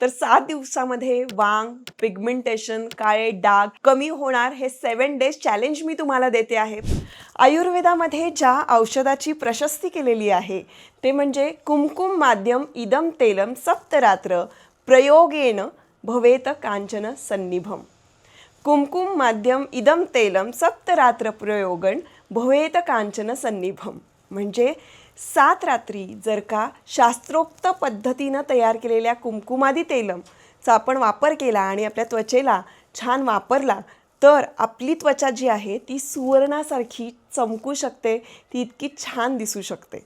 तर सात दिवसामध्ये वांग पिगमेंटेशन काळे डाग कमी होणार हे सेवन डेज चॅलेंज मी तुम्हाला देते आहे. आयुर्वेदामध्ये ज्या औषधाची प्रशस्ती केलेली आहे ते म्हणजे कुमकुम माध्यम इदम तेलम सप्तरात्र प्रयोगेन भवेत कांचन सन्निभम. कुमकुम माध्यम इदम तेलम सप्तरात्र प्रयोगण भवेत कांचन सन्निभम. म्हणजे सात रात्री जर का शास्त्रोक्त पद्धतीनं तयार केलेल्या कुमकुमादी तेलमचा आपण वापर केला आणि आपल्या त्वचेला छान वापरला तर आपली त्वचा जी आहे ती सुवर्णासारखी चमकू शकते ती इतकी छान दिसू शकते.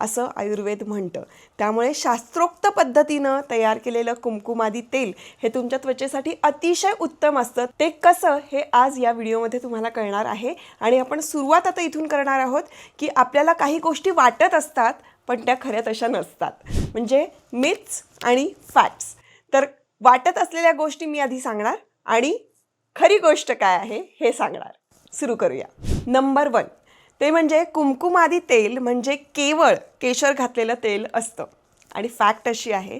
असं आयुर्वेद म्हणतं. त्यामुळे शास्त्रोक्त पद्धतीनं तयार केलेलं कुमकुमादी तेल हे तुमच्या त्वचेसाठी अतिशय उत्तम असतं. ते कसं हे आज या व्हिडिओमध्ये तुम्हाला कळणार आहे. आणि आपण सुरुवात आता इथून करणार आहोत की आपल्याला काही गोष्टी वाटत असतात पण त्या खऱ्या तशा नसतात. म्हणजे मिथ्स आणि फॅक्ट्स तर वाटत असलेल्या गोष्टी मी आधी सांगणार आणि खरी गोष्ट काय आहे हे सांगणार. सुरू करूया. Number one. ते म्हणजे कुमकुमादी तेल म्हणजे केवळ केशर घातलेलं तेल असतं. आणि फॅक्ट अशी आहे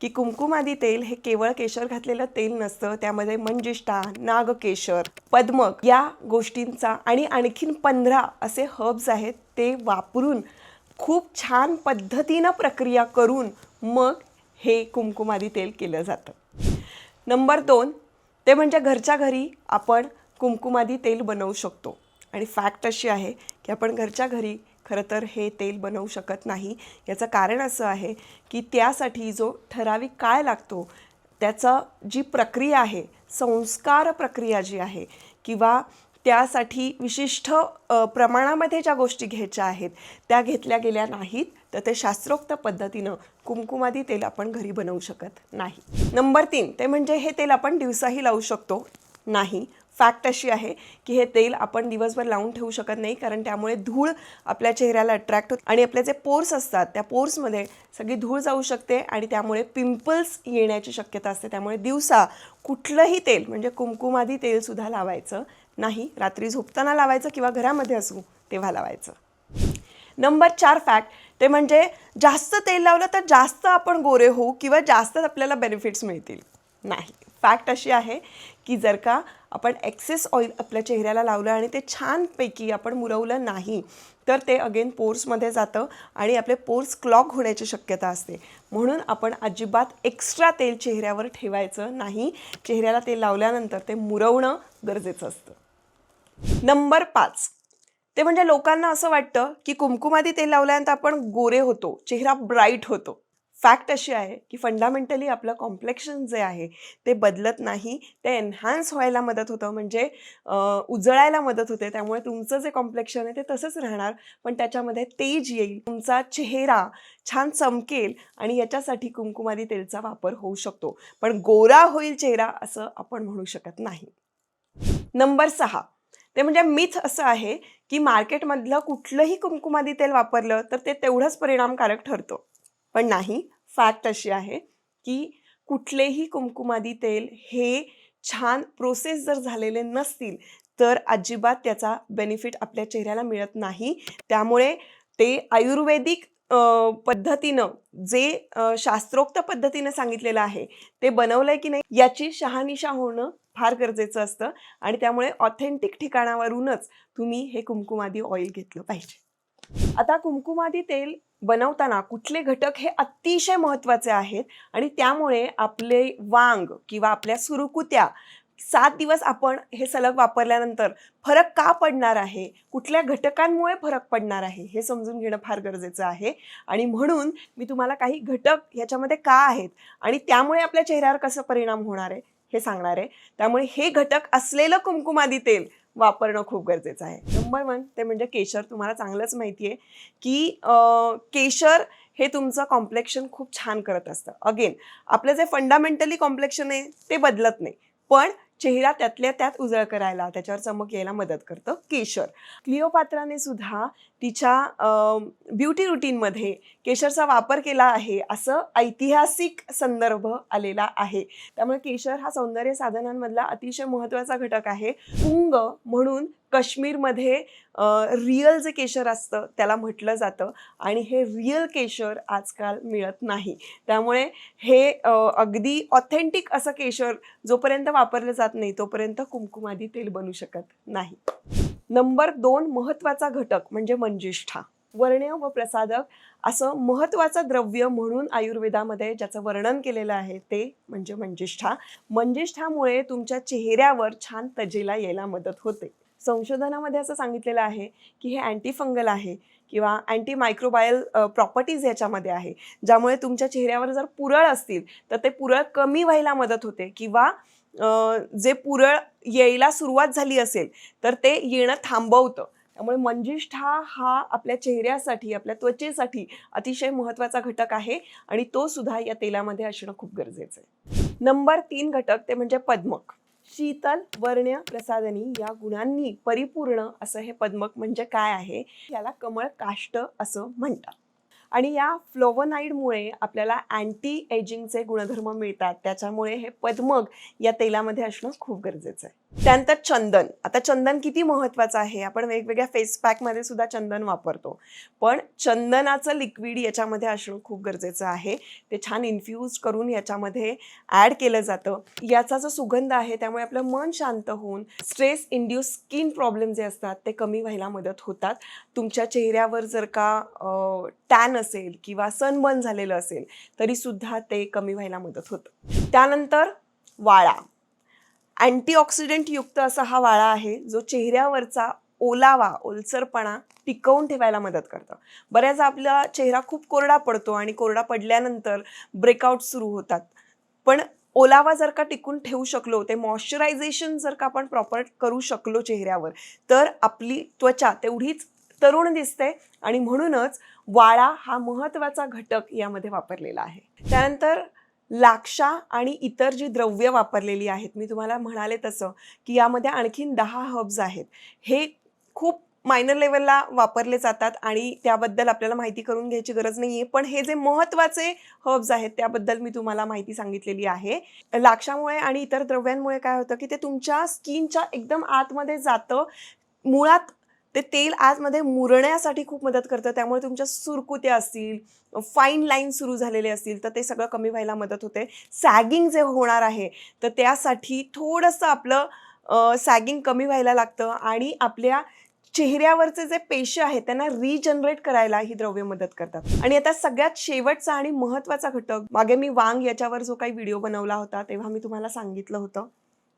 की कुमकुमादी तेल हे केवळ केशर घातलेलं तेल नसतं त्यामध्ये मंजिष्ठा नागकेशर पद्मक या गोष्टींचा आणि आणखीन पंधरा असे हर्ब्स आहेत ते वापरून खूप छान पद्धतीनं प्रक्रिया करून मग हे कुमकुमादी तेल केलं जातं. नंबर दोन ते म्हणजे घरच्या घरी आपण कुमकुमादी तेल बनवू शकतो. आणि फॅक्ट अशी आहे की आपण घरच्या घरी खरं तर हे तेल बनवू शकत नाही. याचं कारण असं आहे की त्यासाठी जो ठराविक काळ लागतो त्याचं जी प्रक्रिया आहे संस्कार प्रक्रिया जी आहे किंवा त्यासाठी विशिष्ट प्रमाणामध्ये ज्या गोष्टी घ्यायच्या आहेत त्या घेतल्या गेल्या नाहीत तर ते शास्त्रोक्त पद्धतीनं कुमकुमादी तेल आपण घरी बनवू शकत नाही. नंबर तीन ते म्हणजे हे तेल आपण दिवसाही लावू शकतो. नाही. फॅक्ट अशी आहे की हे तेल आपण दिवसभर लावून ठेवू शकत नाही कारण त्यामुळे धूळ आपल्या चेहऱ्याला अट्रॅक्ट होत आणि आपले जे पोर्स असतात त्या पोर्समध्ये सगळी धूळ जाऊ शकते आणि त्यामुळे पिंपल्स येण्याची शक्यता असते. त्यामुळे दिवसा कुठलंही तेल म्हणजे कुमकुमादी तेलसुद्धा लावायचं नाही. रात्री झोपताना लावायचं किंवा घरामध्ये असू तेव्हा लावायचं. नंबर चार फॅक्ट ते म्हणजे जास्त तेल लावलं तर जास्त आपण गोरे होऊ किंवा जास्त आपल्याला बेनिफिट्स मिळतील. नाही. फॅक्ट अशी आहे की जर का आपण एक्सेस ऑइल आपल्या चेहऱ्याला लावलं आणि ते छानपैकी आपण मुरवलं नाही तर ते अगेन पोर्समध्ये जातं आणि आपले पोर्स क्लॉक होण्याची शक्यता असते. म्हणून आपण अजिबात एक्स्ट्रा तेल चेहऱ्यावर ठेवायचं नाही. चेहऱ्याला तेल लावल्यानंतर ते मुरवणं गरजेचं असतं. नंबर पाच. ते म्हणजे लोकांना असं वाटतं की कुमकुमादी तेल लावल्यानंतर आपण गोरे होतो चेहरा ब्राईट होतो. फॅक्ट अशी आहे की फंडामेंटली आपलं कॉम्प्लेक्शन जे आहे ते बदलत नाही. ते एन्हान्स व्हायला मदत होतं. म्हणजे उजळायला मदत होते. त्यामुळे तुमचं जे कॉम्प्लेक्शन आहे ते तसंच राहणार. पण त्याच्यामध्ये तेज येईल. तुमचा चेहरा छान चमकेल आणि याच्यासाठी कुमकुमादी तेलचा वापर होऊ शकतो. पण गोरा होईल चेहरा असं आपण म्हणू शकत नाही. नंबर सहा. ते म्हणजे मिथ असं आहे की मार्केटमधलं कुठलंही कुमकुमादी तेल वापरलं तर ते तेवढंच परिणामकारक ठरतं. पण नाही. फॅक्ट अशी आहे की कुठलेही कुमकुमादी तेल हे छान प्रोसेस जर झालेले नसतील तर अजिबात त्याचा बेनिफिट आपल्या चेहऱ्याला मिळत नाही. त्यामुळे ते आयुर्वेदिक पद्धतीनं जे शास्त्रोक्त पद्धतीनं सांगितलेलं आहे ते बनवलंय की नाही याची शहानिशा होणं फार गरजेचं असतं आणि त्यामुळे ऑथेंटिक ठिकाणावरूनच तुम्ही हे कुमकुमादी ऑइल घेतलं पाहिजे. आता कुमकुमादी तेल बनवताना कुठले घटक हे अतिशय महत्त्वाचे आहेत आणि त्यामुळे आपले वांग किंवा आपल्या सुरकुत्या सात दिवस आपण हे सलग वापरल्यानंतर फरक का पडणार आहे? कुठल्या घटकांमुळे फरक पडणार आहे? हे समजून घेणं फार गरजेचं आहे. आणि म्हणून मी तुम्हाला काही घटक ह्याच्यामध्ये का आहेत आणि त्यामुळे आपल्या चेहऱ्यावर कसं परिणाम होणार आहे हे सांगणार आहे. त्यामुळे हे घटक असलेलं कुमकुमादी तेल वापरणं खूप गरजेचं आहे. नंबर वन ते म्हणजे केशर. तुम्हाला चांगलंच माहिती आहे की केशर हे तुमचं कॉम्प्लेक्शन खूप छान करत असतं. अगेन आपलं जे फंडामेंटली कॉम्प्लेक्शन आहे ते बदलत नाही. पण चेहरा त्यातल्या त्यात उजळ करायला त्याच्यावर चमक यायला मदत करतं केशर. क्लिओपात्राने सुद्धा तिच्या ब्युटी रुटीनमध्ये केशरचा वापर केला आहे असं ऐतिहासिक संदर्भ आलेला आहे. त्यामुळे केशर हा सौंदर्य साधनांमधला अतिशय महत्त्वाचा घटक आहे. पुंग म्हणून काश्मीरमध्ये रिअल जे केशर असतं त्याला म्हटलं जातं. आणि हे रिअल केशर आजकाल मिळत नाही. त्यामुळे हे अगदी ऑथेंटिक असं केशर जोपर्यंत वापरलं जात नाही तोपर्यंत कुमकुमादी तेल बनू शकत नाही. नंबर दोन महत्त्वाचा घटक म्हणजे मंजिष्ठा. वर्ण्य व प्रसादक असं महत्त्वाचं द्रव्य म्हणून आयुर्वेदामध्ये ज्याचं वर्णन केलेलं आहे ते म्हणजे मंजिष्ठा. मंजिष्ठामुळे तुमच्या चेहऱ्यावर छान तजेला यायला मदत होते. संशोधनामध्ये असं सांगितलेलं आहे की हे अँटी फंगल आहे किंवा अँटी मायक्रोबायल प्रॉपर्टीज याच्यामध्ये आहे. ज्यामुळे तुमच्या चेहऱ्यावर जर पुरळ असतील तर ते पुरळ कमी व्हायला मदत होते किंवा जे पुरळ यायला सुरुवात झाली असेल तर ते येणं थांबवतं. त्यामुळे मंजिष्ठा हा आपल्या चेहऱ्यासाठी आपल्या त्वचेसाठी अतिशय महत्त्वाचा घटक आहे आणि तो सुद्धा या तेलामध्ये असणं खूप गरजेचं आहे. नंबर तीन घटक ते म्हणजे पद्मक. शीतल वर्ण्य प्रसादनी या गुणांनी परिपूर्ण असं हे पद्मक म्हणजे काय आहे? याला कमळ काष्ट असं म्हणतात. आणि या फ्लोवनाईडमुळे आपल्याला अँटी एजिंगचे गुणधर्म मिळतात. त्याच्यामुळे हे पद्मग या तेलामध्ये असणं खूप गरजेचं आहे. त्यानंतर चंदन. आता चंदन किती महत्त्वाचं आहे? आपण वेगवेगळ्या फेस पॅकमध्ये सुद्धा चंदन वापरतो. पण चंदनाचं लिक्विड याच्यामध्ये असणं खूप गरजेचं आहे. ते छान इन्फ्यूज करून याच्यामध्ये ॲड केलं जातं. याचा जो सुगंध आहे त्यामुळे आपलं मन शांत होऊन स्ट्रेस इंड्यूस स्किन प्रॉब्लेम जे असतात ते कमी व्हायला मदत होतात. तुमच्या चेहऱ्यावर जर का टॅन असेल किंवा सनबर्न झालेलं असेल तरीसुद्धा ते कमी व्हायला मदत होतं. त्यानंतर वाळा. अँटीऑक्सिडंट युक्त असा हा वाळा आहे जो चेहऱ्यावरचा ओलावा ओलसरपणा टिकवून ठेवायला मदत करतं. बऱ्याच आपला चेहरा खूप कोरडा पडतो आणि कोरडा पडल्यानंतर ब्रेकआउट सुरू होतात. पण ओलावा जर का टिकून ठेवू शकलो ते मॉइश्चरायझेशन जर का आपण प्रॉपर करू शकलो चेहऱ्यावर तर आपली त्वचा तेवढीच तरुण दिसते आणि म्हणूनच वाळा हा महत्त्वाचा घटक यामध्ये वापरलेला आहे. त्यानंतर लाक्षा आणि इतर जी द्रव्य वापरलेली आहेत मी तुम्हाला म्हणाले तसं की यामध्ये आणखीन दहा हब्स आहेत. हे खूप मायनर लेवलला वापरले जातात आणि त्याबद्दल आपल्याला माहिती करून घ्यायची गरज नाही आहे पण हे जे महत्त्वाचे हब्स आहेत त्याबद्दल मी तुम्हाला माहिती सांगितलेली आहे. लाक्षामुळे आणि इतर द्रव्यांमुळे काय होतं की ते तुमच्या स्किनच्या एकदम आतमध्ये जातं. मुळात ते तेल आतमध्ये मुरण्यासाठी खूप मदत करतं. त्यामुळे तुमच्या सुरकुत्या असतील फाईन लाईन सुरू झालेले असतील तर ते सगळं कमी व्हायला मदत होते. सॅगिंग जे होणार आहे तर त्यासाठी थोडंसं आपलं सॅगिंग कमी व्हायला लागतं आणि आपल्या चेहऱ्यावरचे जे पेशी आहेत त्यांना रिजनरेट करायला ही द्रव्य मदत करतात. आणि आता सगळ्यात शेवटचा आणि महत्त्वाचा घटक मागे मी वांग याच्यावर जो काही व्हिडिओ बनवला होता तेव्हा मी तुम्हाला सांगितलं होतं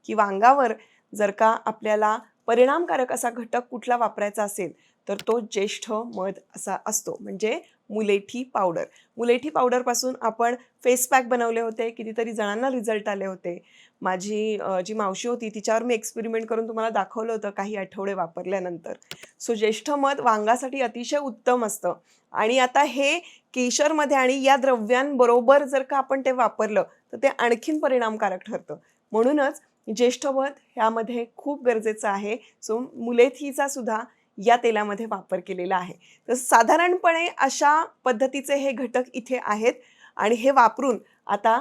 की वांगावर जर का आपल्याला परिणामकारक असा घटक कुठला वापरायचा असेल तर तो ज्येष्ठ मध असा असतो. म्हणजे मुलेठी पावडर. मुलेठी पावडरपासून आपण फेस पॅक बनवले होते कितीतरी जणांना रिझल्ट आले होते. माझी जी मावशी होती तिच्यावर मी एक्सपेरिमेंट करून तुम्हाला दाखवलं होतं काही आठवडे वापरल्यानंतर. सो ज्येष्ठ मध वांगासाठी अतिशय उत्तम असतं. आणि आता हे केशरमध्ये आणि या द्रव्यांबरोबर जर का आपण ते वापरलं तर ते आणखीन परिणामकारक ठरतं. म्हणूनच ज्येष्ठवध ह्यामध्ये खूप गरजेचं आहे. सो मुलेथीचा सुद्धा या तेलामध्ये वापर केलेला आहे. तर साधारणपणे अशा पद्धतीचे हे घटक इथे आहेत आणि हे वापरून आता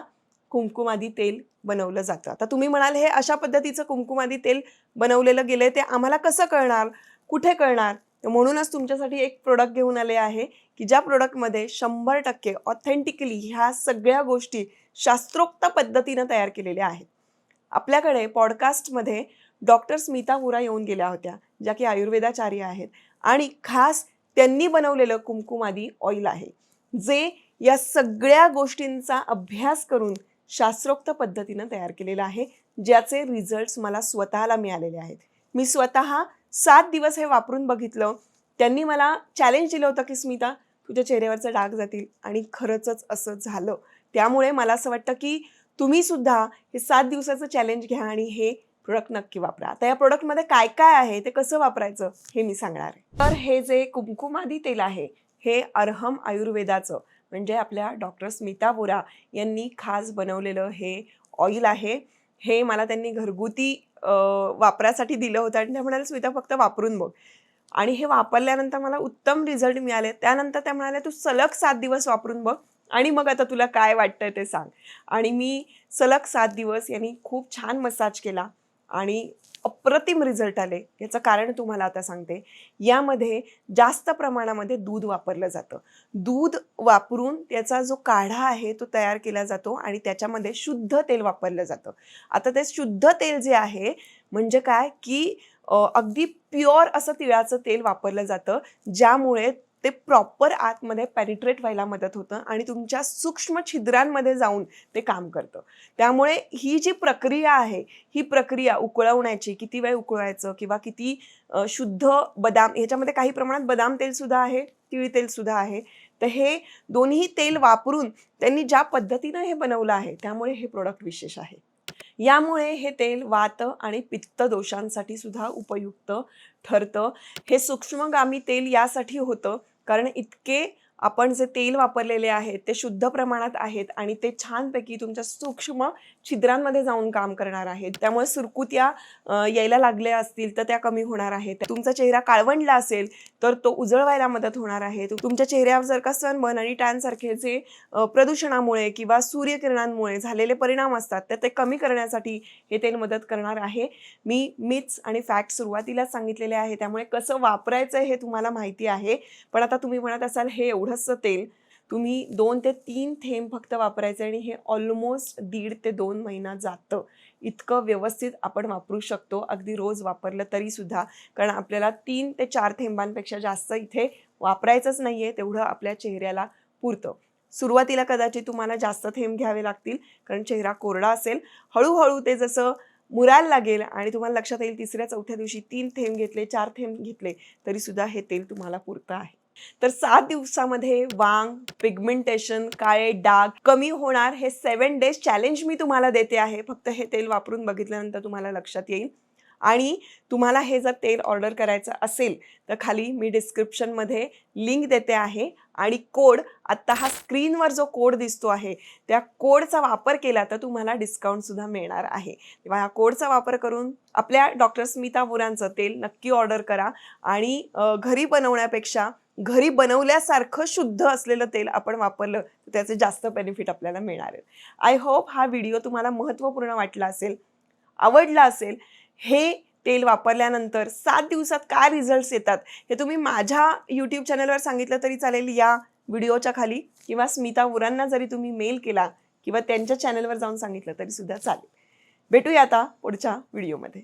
कुंकुमादी तेल बनवलं जातं. आता तुम्ही म्हणाल हे अशा पद्धतीचं कुंकुमादी तेल बनवलेलं गेलं ते आम्हाला कसं कळणार? कुठे कळणार? म्हणूनच तुमच्यासाठी एक प्रोडक्ट घेऊन आले आहे की ज्या प्रोडक्टमध्ये शंभर टक्के ऑथेंटिकली ह्या सगळ्या गोष्टी शास्त्रोक्त पद्धतीनं तयार केलेल्या आहेत. आपल्याकडे पॉडकास्टमध्ये डॉक्टर स्मिता वुरा येऊन गेल्या होत्या ज्या की आयुर्वेदाचार्य आहेत. आणि खास त्यांनी बनवलेलं कुमकुमादी ऑइल आहे जे या सगळ्या गोष्टींचा अभ्यास करून शास्त्रोक्त पद्धतीनं तयार केलेलं आहे ज्याचे रिझल्ट्स मला स्वतःला मिळालेले आहेत. मी स्वतः सात दिवस हे वापरून बघितलं. त्यांनी मला चॅलेंज दिलं होतं की स्मिता तुझ्या चेहऱ्यावरचं डाग जातील. आणि खरंच असं झालं. त्यामुळे मला असं वाटतं की तुम्ही सुद्धा हे सात दिवसाचं चॅलेंज घ्या आणि हे प्रोडक्ट नक्की वापरा. आता या प्रोडक्टमध्ये काय काय आहे ते कसं वापरायचं हे मी सांगणार आहे. तर हे जे कुमकुमादी तेल आहे हे अर्हम आयुर्वेदाचं म्हणजे आपल्या डॉक्टर स्मिता बोरा यांनी खास बनवलेलं हे ऑइल आहे. हे मला त्यांनी घरगुती वापरासाठी दिलं होतं आणि त्या म्हणाल्या स्मिता फक्त वापरून बघ. आणि हे वापरल्यानंतर मला उत्तम रिझल्ट मिळाले. त्यानंतर त्या म्हणाल्या तू सलग सात दिवस वापरून बघ आणि मग आता तुला काय वाटतंय ते सांग. आणि मी सलग सात दिवस यांनी खूप छान मसाज केला आणि अप्रतिम रिझल्ट आले. याचं कारण तुम्हाला आता सांगते. यामध्ये जास्त प्रमाणामध्ये दूध वापरलं जातं. दूध वापरून त्याचा जो काढा आहे तो तयार केला जातो आणि त्याच्यामध्ये शुद्ध तेल वापरलं जातं. आता ते शुद्ध तेल जे आहे म्हणजे काय? की अगदी प्युअर असं तिळाचं तेल वापरलं जातं ज्यामुळे ते प्रॉपर आतमध्ये पॅरिट्रेट व्हायला मदत होतं आणि तुमच्या सूक्ष्म छिद्रांमध्ये जाऊन ते काम करतं. त्यामुळे ही जी प्रक्रिया आहे ही प्रक्रिया उकळवण्याची किती वेळ उकळवायचं किंवा किती शुद्ध बदाम ह्याच्यामध्ये काही प्रमाणात बदाम तेल सुद्धा आहे तिळी तेल सुद्धा आहे. तर हे दोन्ही तेल वापरून त्यांनी ज्या पद्धतीनं हे बनवलं आहे त्यामुळे हे प्रोडक्ट विशेष आहे. यामुळे हे तेल वात आणि पित्त दोषांसाठी सुद्धा उपयुक्त ठरतं. हे सूक्ष्मगामी तेल यासाठी होतं कारण इतके आपण जे तेल वापरलेले आहेत ते शुद्ध प्रमाणात आहेत आणि ते छानपैकी तुमच्या सूक्ष्म छिद्रांमध्ये जाऊन काम करणार आहेत. त्यामुळे सुरकुत्या यायला लागल्या असतील तर त्या कमी होणार आहेत. तुमचा चेहरा काळवंडला असेल तर तो उजळवायला मदत होणार आहे. तुमच्या चेहऱ्यावर जर का सनबर्न आणि टॅनसारखे जे प्रदूषणामुळे किंवा सूर्यकिरणांमुळे झालेले परिणाम असतात तर ते कमी करण्यासाठी हे तेल मदत करणार आहे. मी मिथ्स आणि फॅक्ट सुरुवातीलाच सांगितलेले आहे. त्यामुळे कसं वापरायचं हे तुम्हाला माहिती आहे. पण आता तुम्ही म्हणत असाल हे एवढंसं तेल तुम्ही दोन ते तीन थेंब फक्त वापरायचे आणि हे ऑलमोस्ट दीड ते दोन महिना जातं. इतकं व्यवस्थित आपण वापरू शकतो. अगदी रोज वापरलं तरी सुद्धा. कारण आपल्याला तीन ते चार थेंबांपेक्षा जास्त इथे वापरायचंच नाही आहे तेवढं आपल्या चेहऱ्याला पुरतं. सुरुवातीला कदाचित तुम्हाला जास्त थेंब घ्यावे लागतील. कारण चेहरा कोरडा असेल. हळूहळू ते जसं मुरायला लागेल आणि तुम्हाला लक्षात येईल तिसऱ्या चौथ्या दिवशी तीन थेंब घेतले चार थेंब घेतले तरी सुद्धा हे तेल तुम्हाला पुरतं आहे. तर सात दिवसामध्ये वांग पिगमेंटेशन काळे डाग कमी होणार. हे सेवन डेज चॅलेंज मी तुम्हाला देते आहे. फक्त हे तेल वापरून बघितल्यानंतर तुम्हाला लक्षात येईल. आणि तुम्हाला हे जर तेल ऑर्डर करायचं असेल तर खाली मी डिस्क्रिप्शनमध्ये लिंक देते आहे. आणि कोड आत्ता हा स्क्रीनवर जो कोड दिसतो आहे त्या कोडचा वापर केला तर तुम्हाला डिस्काउंटसुद्धा मिळणार आहे. तेव्हा ह्या कोडचा वापर करून आपल्या डॉक्टर स्मिता बोरांचं तेल नक्की ऑर्डर करा. आणि घरी बनवण्यापेक्षा घरी बनवल्यासारखं शुद्ध असलेलं तेल आपण वापरलं तर त्याचे जास्त बेनिफिट आपल्याला मिळणार आहेत. आय होप हा व्हिडिओ तुम्हाला महत्त्वपूर्ण वाटला असेल आवडला असेल. हे तेल वापरल्यानंतर सात दिवसात काय रिझल्ट्स येतात हे तुम्ही माझ्या यूट्यूब चॅनलवर सांगितलं तरी चालेल. या व्हिडिओच्या खाली किंवा स्मिता उरांना जरी तुम्ही मेल केला किंवा त्यांच्या चॅनलवर जाऊन सांगितलं तरी सुद्धा चालेल. भेटूया आता पुढच्या व्हिडिओमध्ये